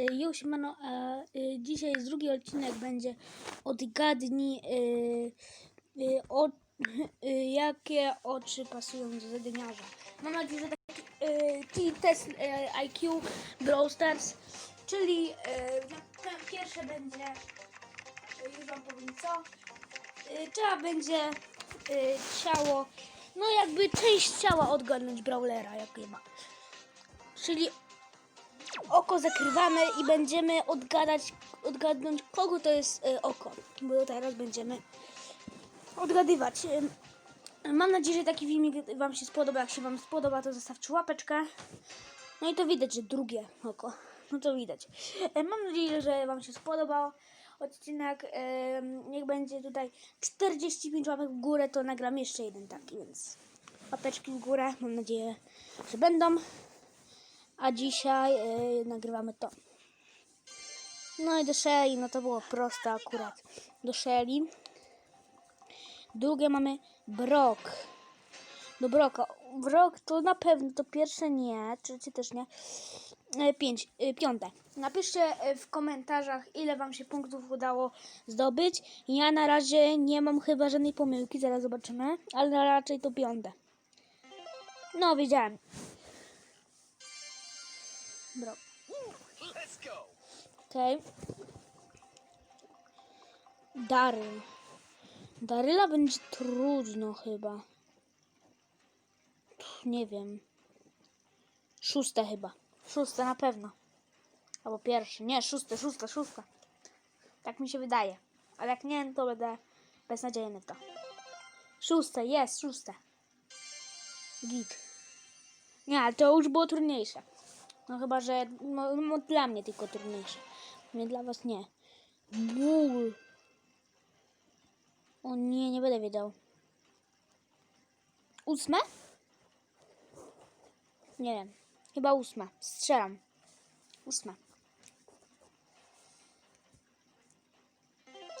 Y, Już mano, a y, dzisiaj jest drugi odcinek, będzie odgadnij y, y, o, y, jakie oczy pasują do zadymiarza. Mam nadzieję, że taki y, test y, IQ Brawl Stars, czyli pierwsze będzie, już wam powiem co, trzeba będzie ciało, no jakby część ciała odgadnąć Brawlera, jakie ma. Czyli oko zakrywamy i będziemy odgadać, odgadnąć, kogo to jest y, oko. Bo teraz będziemy odgadywać. Ym, Mam nadzieję, że taki filmik Wam się spodoba. Jak się Wam spodoba, to zostawcie łapeczkę. No i to widać, że drugie oko. No to widać. E, Mam nadzieję, że Wam się spodobał odcinek. Niech będzie tutaj 45 łapek w górę, to nagram jeszcze jeden taki, więc łapeczki w górę. Mam nadzieję, że będą. A dzisiaj y, nagrywamy to. No i do Shelly, no to było proste akurat. Do Shelly. Drugie mamy Brock. Do Broka. Brock to na pewno to pierwsze nie, trzecie też nie. E, Pięć, e, piąte. Napiszcie w komentarzach, ile Wam się punktów udało zdobyć. Ja na razie nie mam chyba żadnej pomyłki, zaraz zobaczymy, ale raczej to piąte. No, wiedziałem. Go. Okej. Daryl. Daryla będzie trudno chyba. Pff, nie wiem. Szóste chyba. Szóste na pewno. Albo pierwsze. Nie, szóste, szóste, szóste. Tak mi się wydaje. Ale jak nie, to będę beznadziejny w to. Szóste, jest, szóste. Git. Nie, ale to już było trudniejsze. No chyba, że no, no, dla mnie tylko trudniejsze. Nie dla was nie. Ból. O nie, nie będę wiedział. Ósme? Nie wiem. Chyba ósme. Strzelam. Ósme.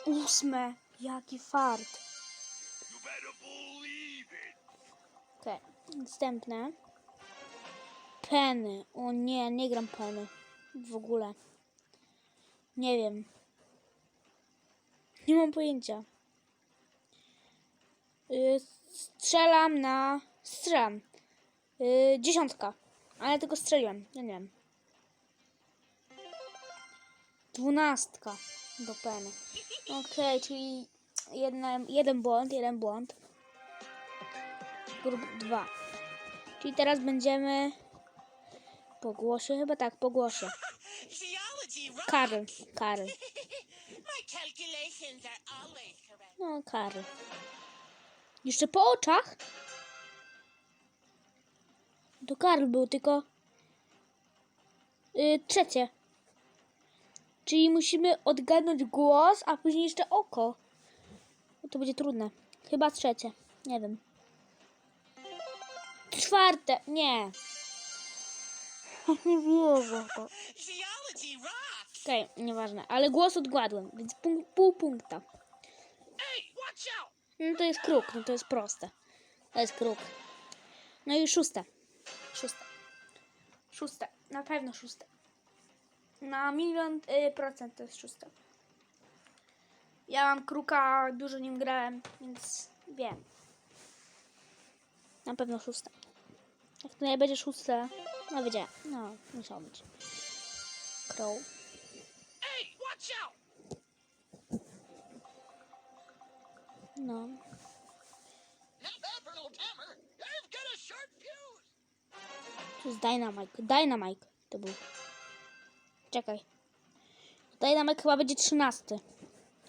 Ósme. Jaki fart. Okej. Następne. Penny. O nie, nie gram Penny. W ogóle. Nie wiem. Nie mam pojęcia. Y, strzelam na... Strzelam. Y, dziesiątka. Ale tylko strzeliłem. Ja nie wiem. Dwunastka do Penny. Okej, czyli jedna, jeden błąd, jeden błąd. Grup dwa. Czyli teraz będziemy po głosie, chyba tak, po głosie. Geology, right? Karl, Karl. No, Karl. Jeszcze po oczach? To Karl był, tylko yy, trzecie. Czyli musimy odgadnąć głos, a później jeszcze oko. No to będzie trudne. Chyba trzecie. Nie wiem. Czwarte. Nie. Nie wierzę w to. Okej, nieważne. Ale głos odgadłem, więc pół, pół punkta. No to jest kruk, no to jest proste. To jest kruk. No i szóste. Szóste. Szóste. Na pewno szóste. Na milion y, procent to jest szóste. Ja mam kruka, dużo nim grałem, więc wiem. Na pewno szóste. Jak to nie będzie szóste, no wiedziałem. No, musiało być. Crow. No. To jest Dynamite. Dynamite to był. Czekaj. Dynamite chyba będzie 13.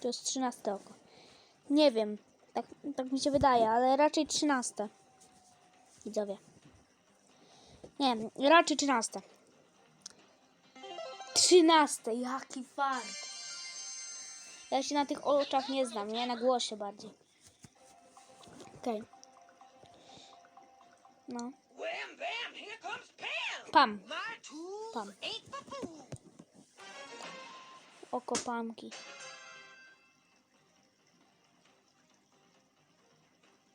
To jest 13 oko. Nie wiem. Tak, tak mi się wydaje, ale raczej 13. Widzowie. Nie wiem, raczej 13. 13. Jaki fart. Ja się na tych oczach nie znam, nie na głosie bardziej. Okej. No. Here comes Pam. Pam. Oko pamki.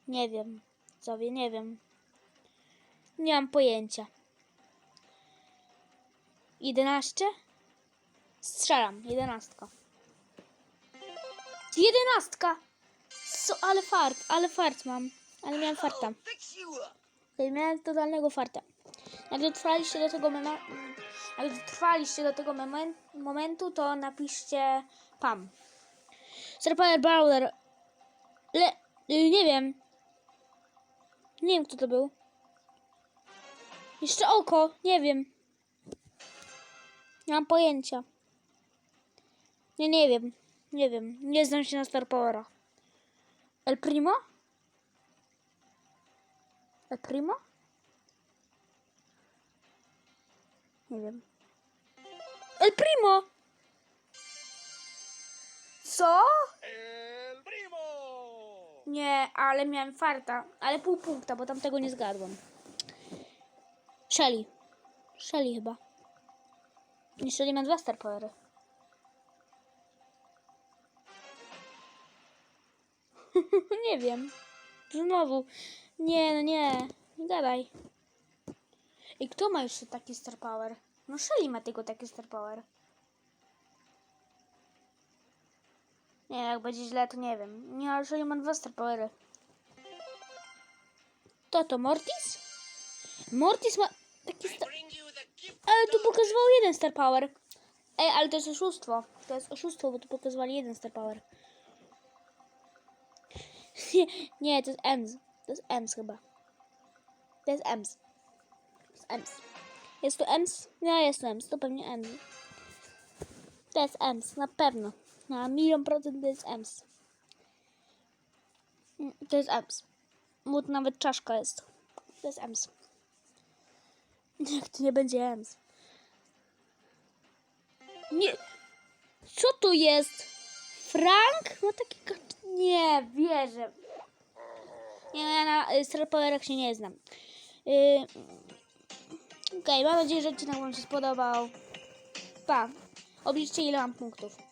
Nie wiem. Sobie nie wiem. Nie mam pojęcia. 11? Strzelam. Jedenastka. Jedenastka! Co? Ale fart, ale fart mam. Ale miałem farta. Okej, miałem totalnego farta. Jak dotrwaliście do tego momentu, jak dotrwaliście do tego momen- momentu, to napiszcie PAM. Sir Power Brawler. Le... nie wiem. Nie wiem, kto to był. Jeszcze oko. Nie wiem. Nie mam pojęcia. Nie, nie wiem. Nie wiem. Nie znam się na Star Powerach. El Primo? El Primo? Nie wiem. El Primo! Co? El primo! Nie, ale miałem farta. Ale pół punkta, bo tam tego nie zgadłam. Shelly. Shelly chyba. Shelly ma dwa Star Powery. nie wiem. Znowu. Nie, no nie. Nie gadaj. I kto ma jeszcze taki Star Power? No Shelly ma tylko taki Star Power. Nie, jak będzie źle, to nie wiem. Nie, ale Shelly ma dwa Star Powery. To to Mortis? Mortis ma taki Star... Ale tu pokazywał jeden Star Power. Ej, ale to jest oszustwo. To jest oszustwo, bo tu pokazywali jeden Star Power. Nie, to jest Ems. To jest Ems chyba. To jest Ems. To jest Ems. Jest to Ems? Nie, jest to Ems. To pewnie Ems. To jest Ems, na pewno. Na milion procent to jest Ems. Mm, To jest Ems. Mu tu nawet czaszka jest. To jest Ems. Jak to nie będzie Ems? Nie. Co tu jest? Frank? No taki. Nie, wierzę. Nie, ja na y, się nie znam. Yy... Okej, mam nadzieję, że odcinek Wam się spodobał. Pa. Obliczcie ile mam punktów.